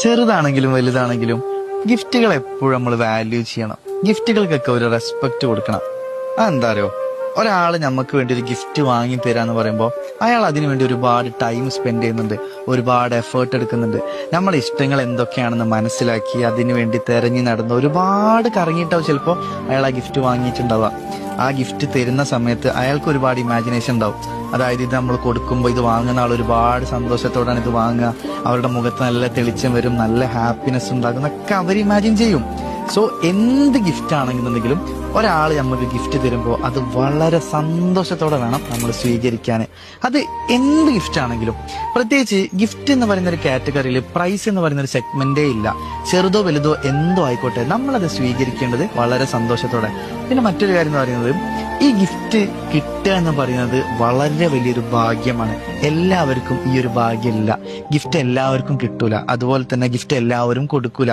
ചെറുതാണെങ്കിലും വലുതാണെങ്കിലും ഗിഫ്റ്റുകൾ എപ്പോഴും നമ്മൾ വാല്യൂ ചെയ്യണം. ഗിഫ്റ്റുകൾക്കൊക്കെ ഒരു റെസ്പെക്ട് കൊടുക്കണം. അതെന്താ അറിയോ? ഒരാൾ നമുക്ക് വേണ്ടി ഒരു ഗിഫ്റ്റ് വാങ്ങി തരാന്ന് പറയുമ്പോൾ അയാൾ അതിനുവേണ്ടി ഒരുപാട് ടൈം സ്പെൻഡ് ചെയ്യുന്നുണ്ട് ഒരുപാട് എഫേർട്ട് എടുക്കുന്നുണ്ട്. നമ്മുടെ ഇഷ്ടങ്ങൾ എന്തൊക്കെയാണെന്ന് മനസ്സിലാക്കി അതിനുവേണ്ടി തെരഞ്ഞു നടന്ന് ഒരുപാട് കറങ്ങിയിട്ടാവും ചിലപ്പോൾ അയാൾ ആ ഗിഫ്റ്റ് വാങ്ങിയിട്ടുണ്ടാവുക. ആ ഗിഫ്റ്റ് തരുന്ന സമയത്ത് അയാൾക്ക് ഒരുപാട് ഇമാജിനേഷൻ ഉണ്ടാവും. അതായത് ഇത് നമ്മൾ കൊടുക്കുമ്പോൾ ഇത് വാങ്ങുന്ന ആൾ ഒരുപാട് സന്തോഷത്തോടാണ് ഇത് വാങ്ങുക. അവരുടെ മുഖത്ത് നല്ല തെളിച്ചം വരും നല്ല ഹാപ്പിനെസ് ഉണ്ടാകും എന്നൊക്കെ അവർ ഇമാജിൻ ചെയ്യും. സോ എന്ത് ഗിഫ്റ്റ് ആണെന്നുണ്ടെങ്കിലും ഒരാൾ നമുക്ക് ഗിഫ്റ്റ് തരുമ്പോൾ അത് വളരെ സന്തോഷത്തോടെ വേണം നമ്മൾ സ്വീകരിക്കാൻ അത് എന്ത് ഗിഫ്റ്റ് ആണെങ്കിലും. പ്രത്യേകിച്ച് ഗിഫ്റ്റ് എന്ന് പറയുന്ന ഒരു കാറ്റഗറിയിൽ പ്രൈസ് എന്ന് പറയുന്ന ഒരു സെഗ്മെന്റേ ഇല്ല. ചെറുതോ വലുതോ എന്തോ ആയിക്കോട്ടെ നമ്മളത് സ്വീകരിക്കേണ്ടത് വളരെ സന്തോഷത്തോടെ. പിന്നെ മറ്റൊരു കാര്യം എന്ന് പറയുന്നത് ഈ ഗിഫ്റ്റ് കിട്ടുക എന്ന് പറയുന്നത് വളരെ വലിയൊരു ഭാഗ്യമാണ്. എല്ലാവർക്കും ഈ ഒരു ഭാഗ്യമില്ല. ഗിഫ്റ്റ് എല്ലാവർക്കും കിട്ടൂല. അതുപോലെ തന്നെ ഗിഫ്റ്റ് എല്ലാവരും കൊടുക്കൂല.